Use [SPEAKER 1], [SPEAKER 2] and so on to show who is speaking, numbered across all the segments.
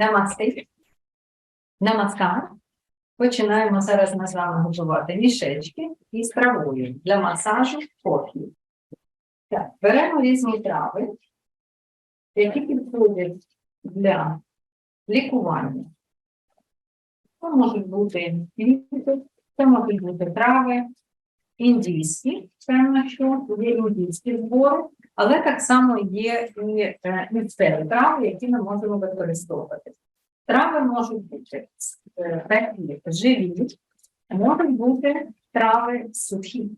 [SPEAKER 1] Намасти. Намаскар. Починаємо зараз ми з вами готувати мішечки із травою для масажу кофі. Так, беремо різні трави, які підходять для лікування. Це можуть бути квіти, це можуть бути трави, індійські, певно, що є індійські збори, але так само є і е, місцеві трави, які ми можемо використовувати. Трави можуть бути е, такі живі, можуть бути трави сухі.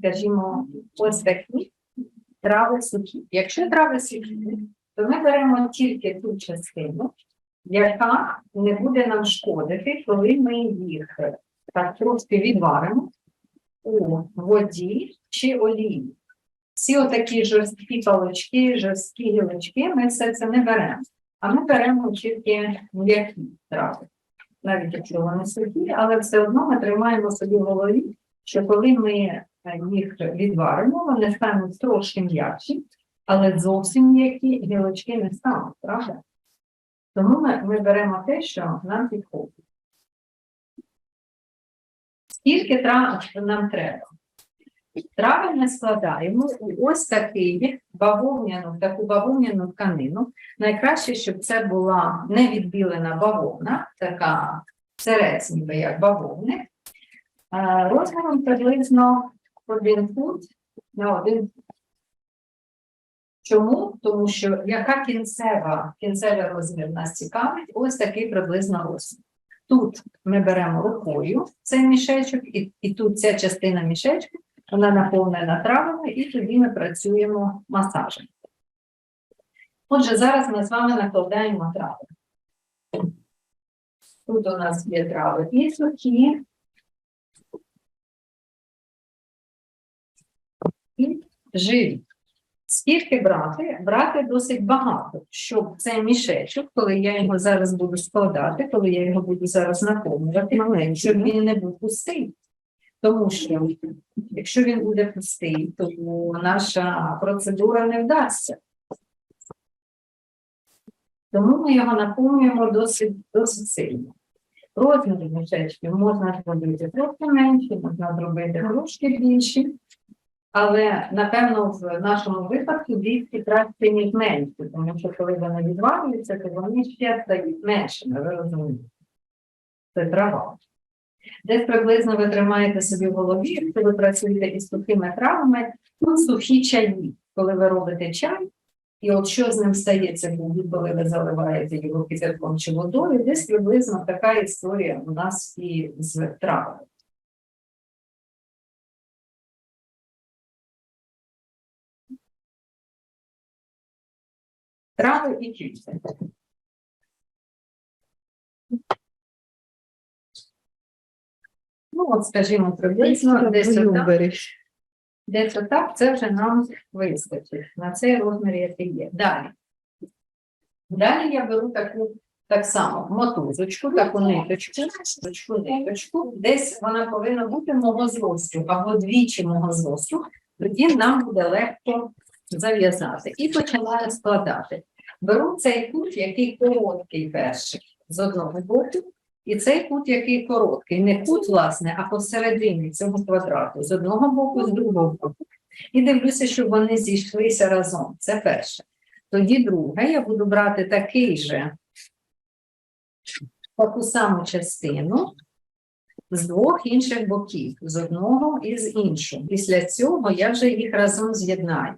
[SPEAKER 1] Скажімо, ось такі трави сухі. Якщо трави сухі, то ми беремо тільки ту частину, яка не буде нам шкодити, коли ми їх е, так трошки відваримо у воді чи олії. Всі отакі жорсткі палочки, жорсткі гілочки, ми все це не беремо. А ми беремо тільки м'які трави, навіть якщо вони сухі, але все одно ми тримаємо собі в голові, що коли ми е, їх відваримо, вони стануть трошки м'якші, але зовсім м'які гілочки не стануть, правда? Тому ми, ми беремо те, що нам підходить. Скільки трав нам треба? Ми складаємо у ось такий бавовняну, таку бавовняну тканину. Найкраще, щоб це була невідбілена бавовна, така серець, ніби як бавовник, розміром приблизно один фут на один. Чому? Тому що яка кінцева, кінцевий розмір нас цікавить, ось такий приблизно розмір. Тут ми беремо рукою цей мішечок, і, і тут ця частина мішечка, вона наповнена травами, і тоді ми працюємо масажем. Отже, зараз ми з вами накладаємо трави. Тут у нас є трави і сухі, і живі. Скільки брати? Брати досить багато, щоб цей мішечок, коли я його зараз буду складати, коли я його буду зараз наповнювати, щоб він не був пустий. Тому що якщо він буде пустий, то наша процедура не вдасться. Тому ми його наповнюємо досить, досить сильно. Розміри мішечків можна зробити трохи менші, можна зробити трошки більші. Але напевно в нашому випадку більші краще, ніж менші, тому що коли вони відвалюються, то вони ще стають меншими, ви розумієте. Це трава. Десь приблизно ви тримаєте собі в голові, якщо ви працюєте із сухими травами, ну, сухі чаї, коли ви робите чай, і от що з ним стається, коли ви заливаєте його кипятком чи водою, десь приблизно така історія у нас і з травами. Трави і квіти. Ну, от, скажімо, приблизно десь отак, десь отак, це вже нам вистачить на цей розмір, який є. Далі. Далі я беру таку так само мотузочку, таку ниточку, ниточку, ниточку. Десь вона повинна бути мого зросту або двічі мого зросту. Тоді нам буде легко зав'язати. І починаю складати. Беру цей кут, який короткий перший з одного боку, і цей кут, який короткий, не кут, власне, а посередині цього квадрату, з одного боку, з другого боку. І дивлюся, щоб вони зійшлися разом. Це перше. Тоді друге, я буду брати такий же, таку саму частину з двох інших боків, з одного і з іншого. Після цього я вже їх разом з'єднаю.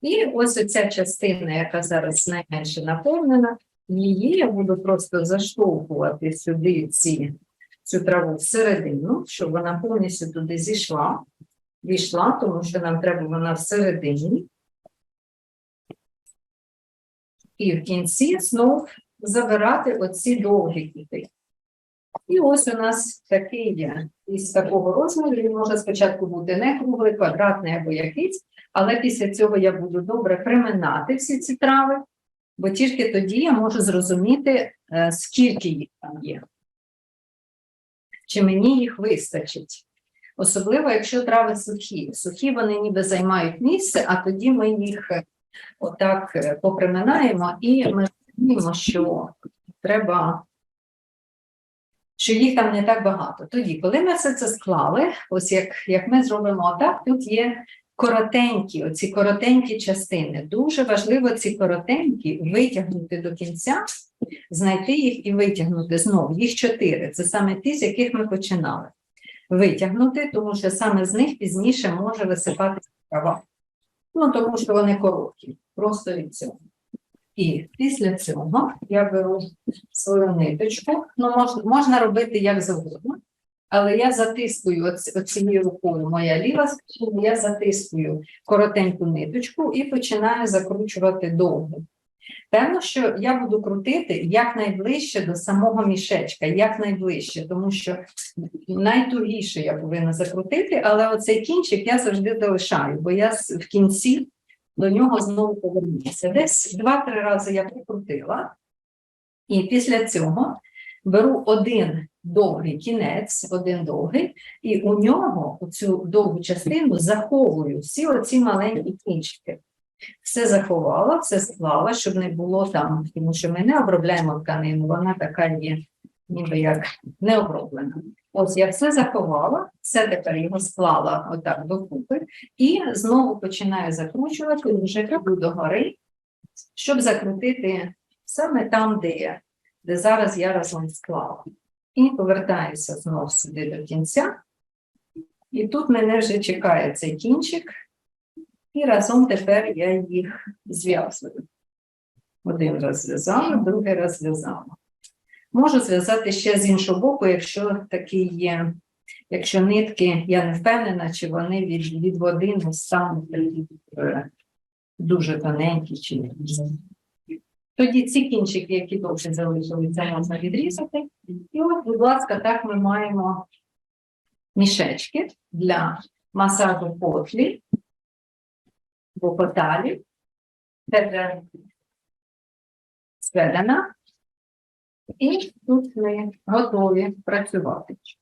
[SPEAKER 1] І ось оця частина, яка зараз найменше наповнена, її я буду просто заштовхувати сюди ці, цю траву всередину, щоб вона повністю туди зійшла, війшла, тому що нам треба вона всередині. І в кінці знов забирати оці довгі кути. І ось у нас такий є із такого розміру. Він може спочатку бути не круглий, квадратний або якийсь, але після цього я буду добре приминати всі ці трави, бо тільки тоді я можу зрозуміти, е, скільки їх там є. Чи мені їх вистачить. Особливо, якщо трави сухі. Сухі вони ніби займають місце, а тоді ми їх е, отак е, поприминаємо, і ми розуміємо, що треба, що їх там не так багато. Тоді, коли ми все це склали, ось як, як ми зробимо отак, тут є коротенькі, оці коротенькі частини. Дуже важливо ці коротенькі витягнути до кінця, знайти їх і витягнути знову. Їх чотири. Це саме ті, з яких ми починали. Витягнути, тому що саме з них пізніше може висипатися трава. Ну, тому що вони короткі, просто від цього. І після цього я беру свою ниточку. Ну, можна, можна робити як завгодно, але я затискую оц- оцією рукою, моя ліва сторона, я затискую коротеньку ниточку і починаю закручувати довго. Певно, що я буду крутити якнайближче до самого мішечка, якнайближче, тому що найтугіше я повинна закрутити, але оцей кінчик я завжди залишаю, бо я в кінці до нього знову повернуся. Десь два-три рази я прикрутила, і після цього беру один довгий кінець, один довгий, і у нього у цю довгу частину заховую всі оці маленькі кінчики. Все заховала, все склала, щоб не було там, тому що ми не обробляємо тканину, вона така є, ніби як не оброблена. Ось я все заховала, все тепер його склала отак докупи, і знову починаю закручувати вже крапу догори, щоб закрутити саме там, де, де зараз я разом склала. І повертаюся знову сюди до кінця. І тут мене вже чекає цей кінчик, і разом тепер я їх зв'язую. Один раз зв'язала, другий раз зв'язала. Можу зв'язати ще з іншого боку, якщо такі є, якщо нитки, я не впевнена, чи вони від, від води не стануть е, дуже тоненькі чи ні. Тоді ці кінчики, які довше залишилися, можна відрізати. І от, будь ласка, так ми маємо мішечки для масажу потлі, бо поталі, зведена. І тут ми готові працювати.